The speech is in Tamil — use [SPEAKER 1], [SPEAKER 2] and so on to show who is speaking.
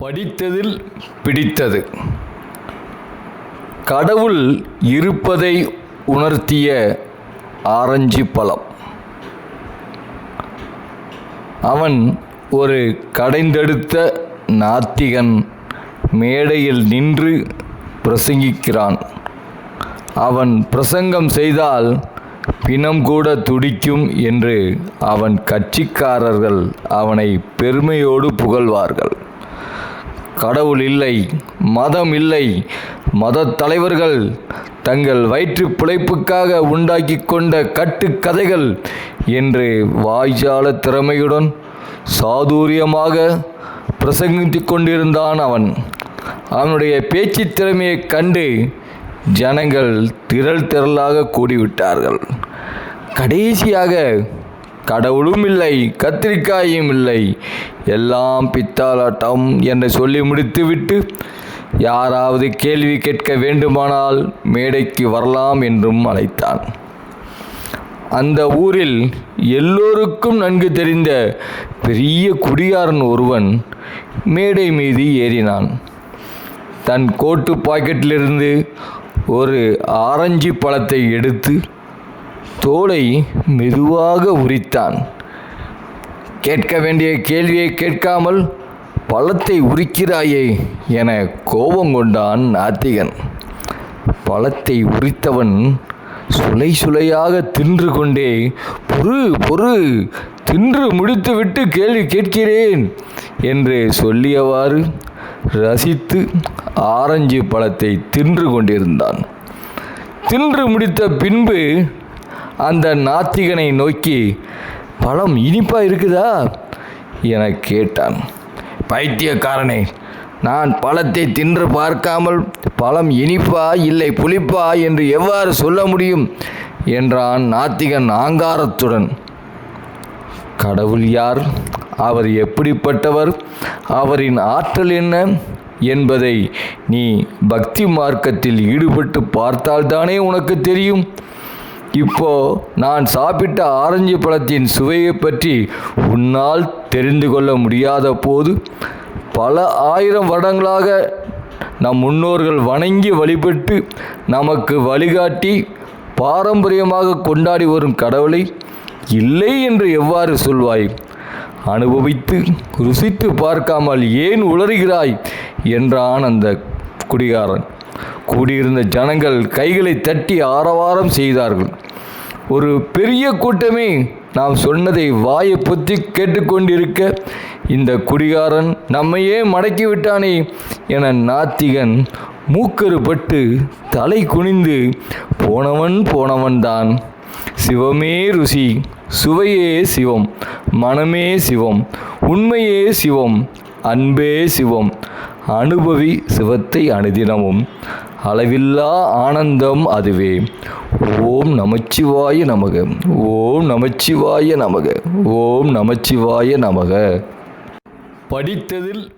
[SPEAKER 1] படித்ததில் பிடித்தது. கடவுள் இருப்பதை உணர்த்திய ஆரஞ்சு பழம். அவன் ஒரு கடைந்தெடுத்த நாத்திகன் மேடையில் நின்று பிரசங்கிக்கிறான். அவன் பிரசங்கம் செய்தால் பிணம் கூட துடிக்கும் என்று அவன் கட்சிக்காரர்கள் அவனை பெருமையோடு புகழ்வார்கள். கடவுள் இல்லை மதம் இல்லை. மதத் தலைவர்கள் தங்கள் வயிற்று பிழைப்புக்காக உண்டாக்கி கொண்ட கட்டுக்கதைகள் என்று வாய்ஜால திறமையுடன் சாதுரியமாக பிரசங்கித்து கொண்டிருந்தான் அவன். அவனுடைய பேச்சு திறமையை கண்டு ஜனங்கள் திரள் திரளாக கூடிவிட்டார்கள். கடைசியாக கடவுளும் இல்லை கத்திரிக்காயும் இல்லை. எல்லாம் பித்தாலாட்டம் என்று சொல்லி முடித்துவிட்டு யாராவது கேள்வி கேட்க வேண்டுமானால் மேடைக்கு வரலாம் என்றும் அழைத்தான். அந்த ஊரில் எல்லோருக்கும் நன்கு தெரிந்த பெரிய குடியாரன் ஒருவன் மேடை மீது ஏறினான். தன் கோட்டு பாக்கெட்டிலிருந்து ஒரு ஆரஞ்சு பழத்தை எடுத்து தோலை மெதுவாக உரித்தான். கேட்க வேண்டிய கேள்வியை கேட்காமல் பழத்தை உரிக்கிறாயே என கோபம் கொண்டான் நாத்திகன் பழத்தை உரித்தவன் சுலை சுலையாக தின்று கொண்டே பொறு பொறு தின்று முடித்துவிட்டு கேள்வி கேட்கிறேன் என்று சொல்லியவாறு ரசித்து ஆரஞ்சு பழத்தை தின்று கொண்டிருந்தான். தின்று முடித்த பின்பு அந்த நாத்திகனை நோக்கி பழம் இனிப்பாக இருக்குதா? என கேட்டான். பைத்தியக்காரனே நான் பழத்தை தின்று பார்க்காமல் பழம் இனிப்பா இல்லை புளிப்பா என்று எவ்வாறு சொல்ல முடியும்? என்றான் நாத்திகன் ஆங்காரத்துடன். கடவுள் யார்? அவர் எப்படிப்பட்டவர்? அவரின் ஆற்றல் என்ன? என்பதை நீ பக்தி மார்க்கத்தில் ஈடுபட்டு பார்த்தால்தானே உனக்கு தெரியும். இப்போ நான் சாப்பிட்ட ஆரஞ்சு பழத்தின் சுவையை பற்றி உன்னால் தெரிந்து கொள்ள முடியாத போது பல ஆயிரம் வருடங்களாக நம் முன்னோர்கள் வணங்கி வழிபட்டு நமக்கு வழிகாட்டி பாரம்பரியமாக கொண்டாடி வரும் கடவுளை இல்லை என்று எவ்வாறு சொல்வாய்? அனுபவித்து ருசித்து பார்க்காமல் ஏன் உளறுகிறாய்? என்றான் அந்த குடிகாரன். கூடியிருந்த ஜனங்கள் கைகளை தட்டி ஆரவாரம் செய்தார்கள். ஒரு பெரிய கூட்டமே நாம் சொன்னதை வாயை பொத்தி கேட்டுக்கொண்டிருக்க இந்த குடிகாரன் நம்மையே மடக்கி விட்டானே என நாத்திகன் மூக்கறுபட்டு தலை குனிந்து போனவன் போனவன்தான். சிவமே ருசி சுவையே சிவம் மனமே சிவம் உண்மையே சிவம் அன்பே சிவம் அனுபவி சிவத்தை அனுதினமும் அளவில்லா ஆனந்தம் அதுவே. ஓம் நமச்சிவாய நமக. ஓம் நமச்சிவாய நமக. ஓம் நமச்சிவாய நமக. படித்ததில்